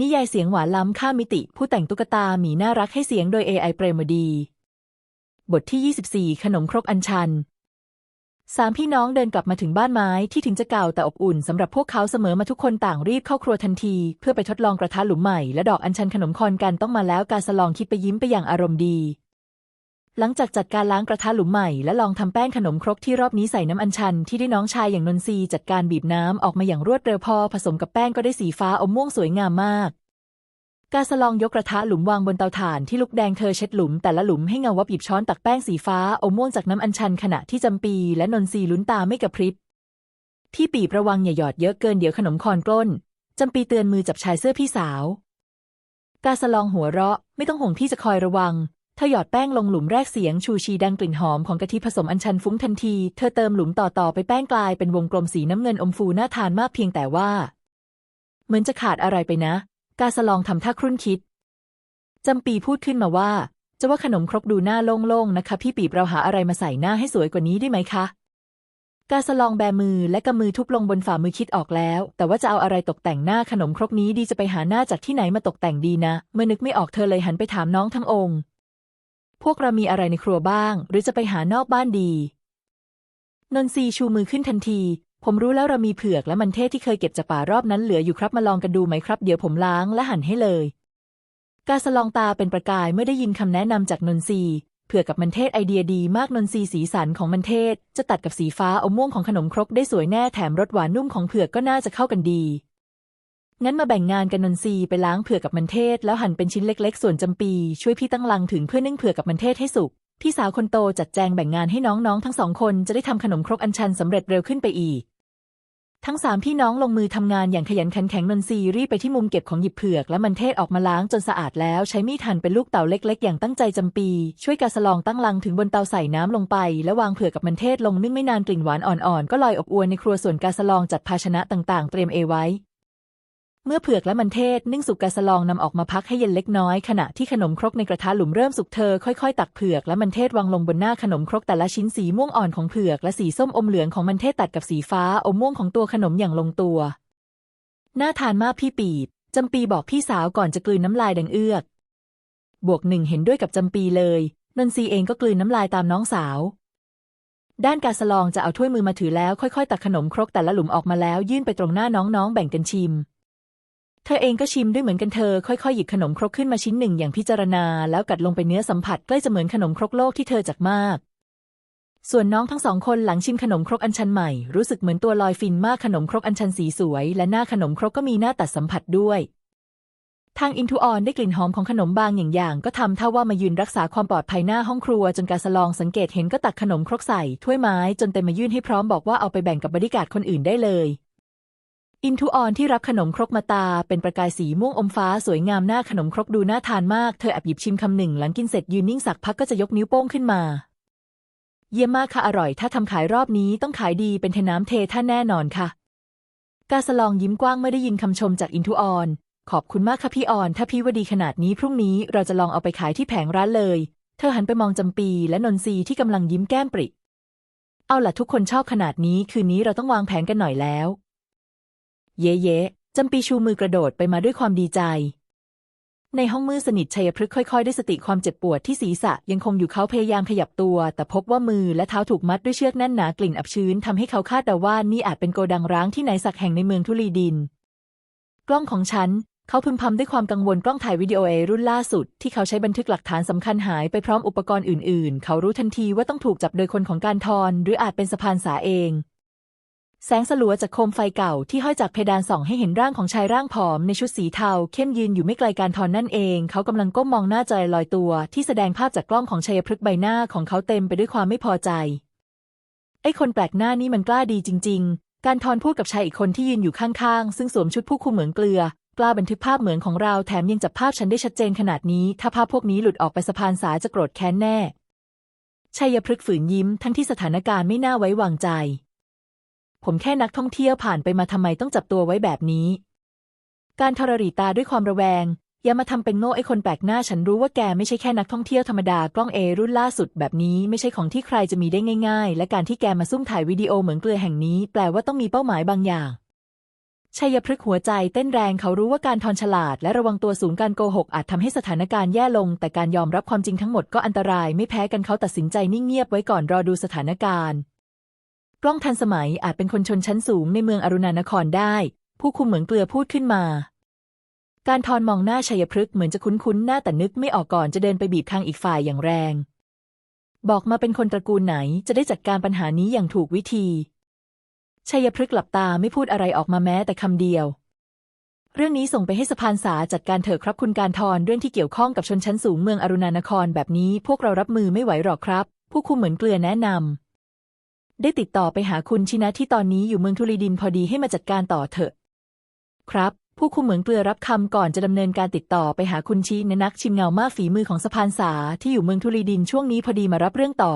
นิยายเสียงหวานล้ำข้ามมิติ ผู้แต่งตุ๊กตาหมีน่ารักให้เสียงโดย AI เปรมดี บทที่ 24 ขนมครกอัญชันสามพี่น้องเดินกลับมาถึงบ้านไม้ที่ถึงจะเก่าแต่อบอุ่นสำหรับพวกเขาเสมอมาทุกคนต่างรีบเข้าครัวทันที เพื่อไปทดลองกระทะหลุมใหม่และดอกอัญชันขนมคอนกันต้องมาแล้วการสลองคิดไปยิ้มไปอย่างอารมณ์ดี หลังจากจัดการล้างกระทะหลุมใหม่และลองทำแป้งขนมครกที่รอบนี้ใส่น้ำอัญชันที่ได้น้องชายอย่างนนทรีจัดการบีบน้ำออกมาอย่างรวดเร็วพอผสมกับแป้งก็ได้สีฟ้าอมม่วงสวยงามมาก กาสลองยกกระทะหลุมวางบนเตาถ่านที่ลุกแดงเธอเช็ดหลุมแต่ละหลุมให้เงาวับหยิบช้อนตักแป้งสีฟ้าอมม่วงจากน้ำอัญชันขณะที่จำปีและนนทรีลุ้นตาไม่กระพริบพี่ปีบระวังอย่าหยอดเยอะเกินเดี๋ยวขนมคอนกล้นจำปีเตือนมือจับชายเสื้อพี่สาว กาสลองหัวเราะไม่ต้องห่วงพี่จะคอยระวัง เธอหยอดแป้งลงหลุมแรกเสียงชูชีดังกลิ่นหอมของกะทิผสมอัญชันฟุ้งทันที เธอเติมหลุมต่อๆไปแป้งกลายเป็นวงกลมสีน้ำเงินอมฟูน่าทานมากเพียงแต่ว่า เหมือนจะขาดอะไรไปนะ กาสลองทำท่าครุ่นคิดจำปีพูดขึ้นมาว่า จะว่าขนมครกดูหน้าโล่งๆนะคะ พี่ปีบเราหาอะไรมาใส่หน้าให้สวยกว่านี้ได้ไหมคะ กาสลองแบมือและกำมือทุบลงบนฝ่ามือคิดออกแล้ว แต่ว่าจะเอาอะไรตกแต่งหน้าขนมครกนี้ดีจะไปหาหน้าจากที่ไหนมาตกแต่งดีนะ เมื่อนึกไม่ออกเธอเลยหันไปถามน้องทั้งองค์ พวกเรามีอะไรในครัวบ้าง หรือจะไปหานอกบ้านดี นนทรีชูมือขึ้นทันที ผมรู้แล้วเรามีเผือกและมันเทศที่เคยเก็บจากป่ารอบนั้นเหลืออยู่ครับมาลองกันดูไหมครับ เดี๋ยวผมล้างและหั่นให้เลย กาสลองตาเป็นประกายเมื่อได้ยินคำแนะนำจากนนทรีเผือกกับมันเทศไอเดียดีมากนนทรีสีสันของมันเทศ จะตัดกับสีฟ้าอมม่วงของขนมครกได้สวยแน่แถมรสหวานนุ่มของเผือกก็น่าจะเข้ากันดี งั้นมาแบ่งงานกันนนทรีไปล้างเผือกกับมันเทศ แล้วหั่นเป็นชิ้นเล็กๆ ส่วนจำปี ช่วยพี่ตั้งลังถึงเพื่อนึ่งเผือกกับมันเทศให้สุกพี่สาวคนโตจัดแจงแบ่งงานให้น้องๆ ทั้งสองคนจะได้ทำขนมครกอัญชันสำเร็จเร็วขึ้นไปอีก ทั้งสามพี่น้องลงมือทำงานอย่างขยันขันแข็งนนทรีรีบไปที่มุมเก็บของหยิบเผือก และมันเทศออกมาล้างจนสะอาดแล้วใช้มีดหั่นเป็นลูกเต๋าเล็ก ๆ อย่างตั้งใจจำปี ช่วยกาสลองตั้งลังถึงบนเตาใส่น้ำลงไป และวางเผือกกับมันเทศลงนึ่งไม่นานกลิ่นหวานอ่อนๆก็ลอยอบอวนในครัวส่วนกาสลองจัดภาชนะต่างๆ เตรียมเอไว้ เมื่อเผือกและมันเทศนึ่งสุกกาสลองนำออกมาพักให้เย็นเล็กน้อยขณะที่ขนมครกในกระทะหลุมเริ่มสุกเธอค่อยๆ ตักเผือกและมันเทศวางลงบนหน้าขนมครกแต่ละชิ้นสีม่วงอ่อนของเผือกและสีส้มอมเหลืองของมันเทศตัดกับสีฟ้าอมม่วงของตัวขนมอย่างลงตัวน่าทานมากพี่ปีบจำปีบอกพี่สาวก่อนจะกลืนน้ำลายดังเอื้อก บวกหนึ่งเห็นด้วยกับจำปีเลย นนทรีเองก็กลืนน้ำลายตามน้องสาว ด้านกาสลองจะเอาถ้วยมือมาถือแล้วค่อยๆ ตักขนมครกแต่ละหลุมออกมาแล้วยื่นไปตรงหน้าน้องๆ แบ่งกันชิม เธอเองก็ชิมด้วยเหมือนกันเธอค่อยๆหยิบขนมครกขึ้นมาชิ้นหนึ่งอย่างพิจารณา แล้วกัดลงไปเนื้อสัมผัสใกล้จะเหมือนขนมครกโลกที่เธอจักมาก ส่วนน้องทั้งสองคนหลังชิมขนมครกอัญชันใหม่รู้สึกเหมือนตัวลอยฟินมากขนมครกอัญชันสีสวย และหน้าขนมครกก็มีหน้าตัดสัมผัสด้วยทางอินทูออนได้กลิ่นหอมของขนมบางอย่างอย่าง ก็ทำท่าว่ามายืนรักษาความปลอดภัยหน้าห้องครัว จนกาสลองสังเกตเห็นก็ตักขนมครกใส่ถ้วยไม้จนเต็มมายื่นให้พร้อมบอกว่าเอาไปแบ่งกับบริการคนอื่นได้เลย อินทูออนที่รับขนมครกมาตา เป็นประกายสีม่วงอมฟ้าสวยงามหน้าขนมครกดูน่าทานมาก เธอแอบหยิบชิมคำหนึ่งหลังกินเสร็จยืนนิ่งสักพักก็จะยกนิ้วโป้งขึ้นมา เยี่ยมมากค่ะอร่อย ถ้าทำขายรอบนี้ต้องขายดีเป็นเทน้ำเทท่าแน่นอนค่ะ กาสลองยิ้มกว้างเมื่อได้ยินคำชมจากอินทูออน ขอบคุณมากค่ะพี่ออน ถ้าพี่ว่าดีขนาดนี้พรุ่งนี้เราจะลองเอาไปขายที่แผงร้านเลย เธอหันไปมองจำปีและนนทรีที่กำลังยิ้มแก้มปริ เอาล่ะทุกคนชอบขนาดนี้คืนนี้เราต้องวางแผนกันหน่อยแล้ว เย่เย่จำปีชูมือกระโดดไปมาด้วยความดีใจ ในห้องมืดสนิทชัยพฤกษ์ค่อยๆ ได้สติความเจ็บปวดที่ศีรษะยังคงอยู่เขาพยายามขยับตัว แต่พบว่ามือและเท้าถูกมัดด้วยเชือกแน่นหนากลิ่นอับชื้นทำให้เขาคาดเดาว่านี่อาจเป็นโกดังร้างที่ไหนสักแห่งในเมืองทุลีดิน กล้องของฉันเขาพึมพำด้วยความกังวลกล้องถ่ายวิดีโอเอรุ่นล่าสุด ที่เขาใช้บันทึกหลักฐานสำคัญหายไปพร้อมอุปกรณ์อื่น ๆ เขารู้ทันทีว่าต้องถูกจับโดยคนของการทอน หรืออาจเป็นสะพานสาเอง แสงสลัวจากโคมไฟเก่าที่ห้อยจากเพดานส่องให้เห็นร่างของชายร่างผอมในชุดสีเทาเข้มยืนอยู่ไม่ไกลการทอนนั่นเอง เขากำลังก้มมองหน้าใจลอยตัว ที่แสดงภาพจากกล้องของชัยพฤกษ์ใบหน้าของเขาเต็มไปด้วยความไม่พอใจ ไอ้คนแปลกหน้านี่มันกล้าดีจริง ๆ การทอนพูดกับชายอีกคนที่ยืนอยู่ข้างๆ ซึ่งสวมชุดผู้คุมเหมืองเกลือกล้าบันทึกภาพเหมือนของเราแถมยังจับภาพฉันได้ชัดเจนขนาดนี้ ถ้าภาพพวกนี้หลุดออกไปสะพานสาจะโกรธแค้นแน่ชัยพฤกษ์ฝืนยิ้มทั้งที่สถานการณ์ไม่น่าไว้วางใจ ผมแค่นักท่องเที่ยวผ่านไปมาทำไมต้องจับตัวไว้แบบนี้ การทรรีตาด้วยความระแวง อย่ามาทำเป็นโง่ไอ้คนแปลกหน้าฉันรู้ว่าแกไม่ใช่แค่นักท่องเที่ยวธรรมดากล้องเอรุ่นล่าสุดแบบนี้ไม่ใช่ของที่ใครจะมีได้ง่าย ๆ และการที่แกมาซุ่มถ่ายวิดีโอเหมือนเกลือแห่งนี้ แปลว่าต้องมีเป้าหมายบางอย่างชัยพฤกษ์หัวใจเต้นแรงเขารู้ว่าการทอนฉลาด และระวังตัวสูงการโกหกอาจทำให้สถานการณ์แย่ลง แต่การยอมรับความจริงทั้งหมดก็อันตรายไม่แพ้กันเขาตัดสินใจนิ่งเงียบไว้ก่อนรอดูสถานการณ์ กล้องทันสมัยอาจเป็นคนชนชั้นสูงในเมืองอรุณานครได้ ผู้คุมเหมืองเกลือพูดขึ้นมา การทอนมองหน้าชัยพฤกษ์เหมือนจะคุ้นๆหน้าแต่นึกไม่ออกก่อนจะเดินไปบีบคางอีกฝ่ายอย่างแรง บอกมาเป็นคนตระกูลไหนจะได้จัดการปัญหานี้อย่างถูกวิธีชัยพฤกษ์หลับตาไม่พูดอะไรออกมาแม้แต่คำเดียว เรื่องนี้ส่งไปให้สภานษาจัดการเถอะครับคุณการทอนเรื่องที่เกี่ยวข้องกับชนชั้นสูงเมืองอรุณานครแบบนี้พวกเรารับมือไม่ไหวหรอกครับ ผู้คุมเหมือนเกลือแนะนำ ได้ติดต่อไปหาคุณชินะที่ตอนนี้อยู่เมืองทุลีดินพอดีให้มาจัดการต่อเถอะ ครับ ผู้คุมเหมืองเกลือรับคำก่อนจะดำเนินการติดต่อไปหาคุณชีนนักชิมเงามากฝีมือของสะพานสาที่อยู่เมืองทุลีดินช่วงนี้พอดีมารับเรื่องต่อ